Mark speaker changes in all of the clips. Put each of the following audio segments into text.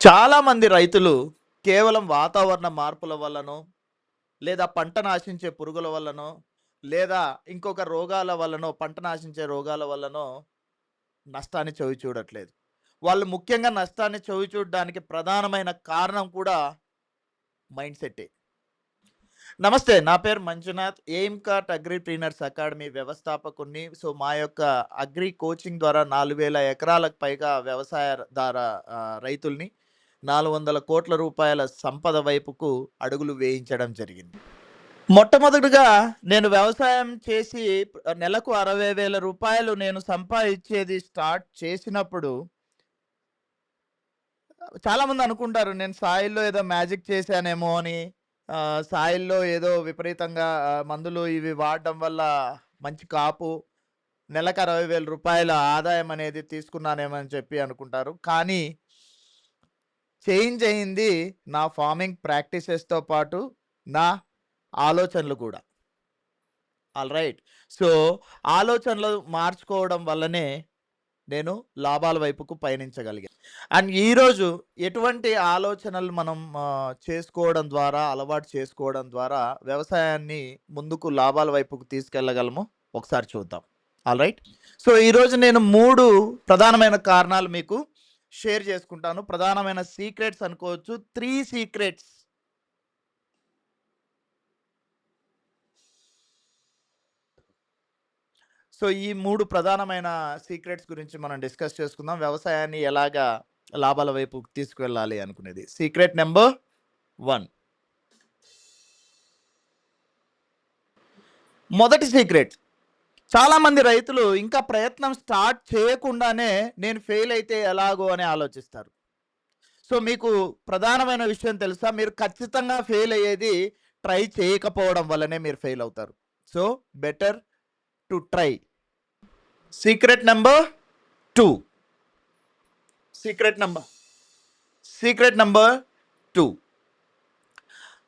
Speaker 1: చాలామంది రైతులు కేవలం వాతావరణ మార్పుల వల్లనో, లేదా పంట నాశించే పురుగుల వల్లనో, లేదా ఇంకొక రోగాల వల్లనో, పంట నాశించే రోగాల వల్లనో నష్టాన్ని చవి చూడట్లేదు. వాళ్ళు ముఖ్యంగా నష్టాన్ని చవి చూడడానికి ప్రధానమైన కారణం కూడా మైండ్ సెట్టే. నమస్తే. నా పేరు Manjunath. Aim cart agri trainers academy వ్యవస్థాపకుని so, మా యొక్క అగ్రి కోచింగ్ ద్వారా 4000 ఎకరాలకు పైగా వ్యవసాయ ద్వారా నాలుగు వందల కోట్ల రూపాయల సంపద వైపుకు అడుగులు వేయించడం జరిగింది. మొట్టమొదటిగా నేను వ్యవసాయం చేసి నెలకు 60,000 నేను సంపాదించేది స్టార్ట్ చేసినప్పుడు చాలామంది అనుకుంటారు నేను సాయిల్‌లో ఏదో మ్యాజిక్ చేశానేమో అని. సాయిల్‌లో ఏదో విపరీతంగా మందులు ఇవి వాడడం వల్ల మంచి కాపు, నెలకు 60,000 ఆదాయం అనేది తీసుకున్నానేమో అని చెప్పి అనుకుంటారు. కానీ చేంజ్ అయింది నా ఫార్మింగ్ ప్రాక్టీసెస్‌తో పాటు నా ఆలోచనలు కూడా. ఆల్ రైట్ సో, ఆలోచనలు మార్చుకోవడం వల్లనే నేను లాభాల వైపుకు పయనించగలిగాను. అండ్ ఈరోజు ఎటువంటి ఆలోచనలు మనం చేసుకోవడం ద్వారా, అలవాటు చేసుకోవడం ద్వారా వ్యవసాయాన్ని ముందుకు లాభాల వైపుకు తీసుకెళ్ళగలము ఒకసారి చూద్దాం. ఆల్ రైట్ సో, ఈరోజు నేను మూడు ప్రధానమైన కారణాలు మీకు షేర్ చేసుకుంటాను. ప్రధానమైన సీక్రెట్స్ అనుకోవచ్చు. Three secrets. సో, ఈ మూడు ప్రధానమైన సీక్రెట్స్ గురించి మనం డిస్కస్ చేసుకుందాం. వ్యవసాయాన్ని ఎలాగా లాభాల వైపు తీసుకువెళ్ళాలి అనుకునేది. సీక్రెట్ నెంబర్ వన్ మొదటి సీక్రెట్. చాలామంది రైతులు ఇంకా ప్రయత్నం స్టార్ట్ చేయకుండానే నేను ఫెయిల్ అయితే ఎలాగో అని ఆలోచిస్తారు. సో, మీకు ప్రధానమైన విషయం తెలుసా? మీరు ఖచ్చితంగా ఫెయిల్ అయ్యేది ట్రై చేయకపోవడం వల్లనే మీరు ఫెయిల్ అవుతారు. So, better to try. Secret number two secret number secret number two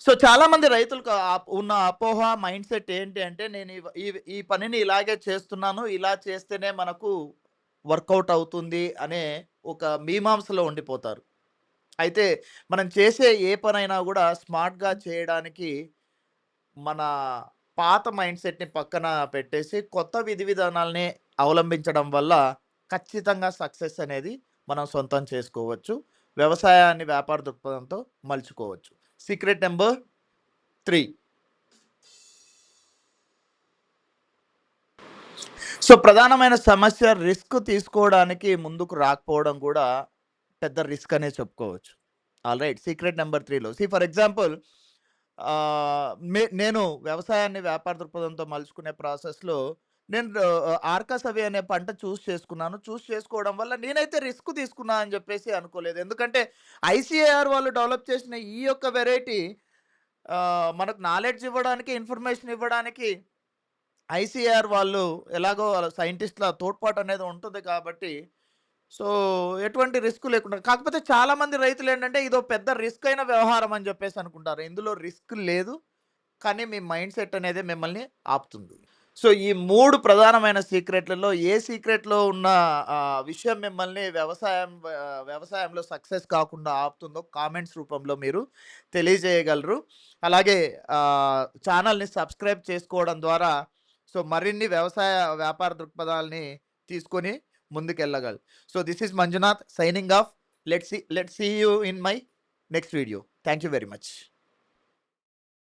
Speaker 1: so, చాలామంది రైతులకు ఉన్న అపోహ, మైండ్ సెట్ ఏంటి అంటే నేను ఈ ఈ పనిని ఇలాగే చేస్తున్నాను. ఇలా చేస్తేనే మనకు వర్కౌట్ అవుతుంది అనే ఒక మీమాంసలో ఉండిపోతారు. అయితే మనం చేసే ఏ పనైనా కూడా స్మార్ట్‌గా చేయడానికి మన పాత మైండ్ సెట్‌ని పక్కన పెట్టేసి కొత్త విధి విధానాల్ని అవలంబించడం వల్ల ఖచ్చితంగా సక్సెస్ అనేది మనం సొంతం చేసుకోవచ్చు. వ్యవసాయాన్ని వ్యాపార దృక్పథంతో మలుచుకోవచ్చు. Secret number 3. సో, ప్రధానమైన సమస్య రిస్క్ తీసుకోవడానికి ముందుకు రాకపోవడం కూడా పెద్ద రిస్క్ అనే చెప్పుకోవచ్చు. ఆల్ రైట్ సీక్రెట్ నెంబర్ త్రీలో సీ ఫర్ ఎగ్జాంపుల్ మే నేను వ్యవసాయాన్ని వ్యాపార దృక్పథంతో మలుచుకునే ప్రాసెస్‌లో నేను ఆర్కాస్ ఆర్కాసవి అనే పంట చూస్ చేసుకున్నాను. చూస్ చేసుకోవడం వల్ల నేనైతే రిస్క్ తీసుకున్నా అని చెప్పేసి అనుకోలేదు. ఎందుకంటే ఐసీఏఆర్ వాళ్ళు డెవలప్ చేసిన ఈ యొక్క వెరైటీ మనకు నాలెడ్జ్ ఇవ్వడానికి, ఇన్ఫర్మేషన్ ఇవ్వడానికి ఐసీఆర్ వాళ్ళు ఎలాగో వాళ్ళ సైంటిస్ట్‌ల తోడ్పాటు అనేది ఉంటుంది కాబట్టి సో, ఎటువంటి రిస్క్ లేకుండా కాకపోతే చాలామంది రైతులు ఏంటంటే ఇదో పెద్ద రిస్క్ అయిన వ్యవహారం అని చెప్పేసి అనుకుంటారు. ఇందులో రిస్క్ లేదు. కానీ మీ మైండ్ సెట్ అనేది మిమ్మల్ని ఆపుతుంది. సో, ఈ మూడు ప్రధానమైన సీక్రెట్‌లలో ఏ సీక్రెట్‌లో ఉన్న విషయం మిమ్మల్ని వ్యవసాయం వ్యవసాయంలో సక్సెస్ కాకుండా ఆపుతుందో కామెంట్స్ రూపంలో మీరు తెలియజేయగలరు. అలాగే ఛానల్ని సబ్స్క్రైబ్ చేసుకోవడం ద్వారా సో, మరిన్ని వ్యవసాయ వ్యాపార దృక్పథాల్ని తీసుకొని ముందుకెళ్ళగలరు. So, this is Manjunath signing off. Let see let's see you in my next video. Thank you very much.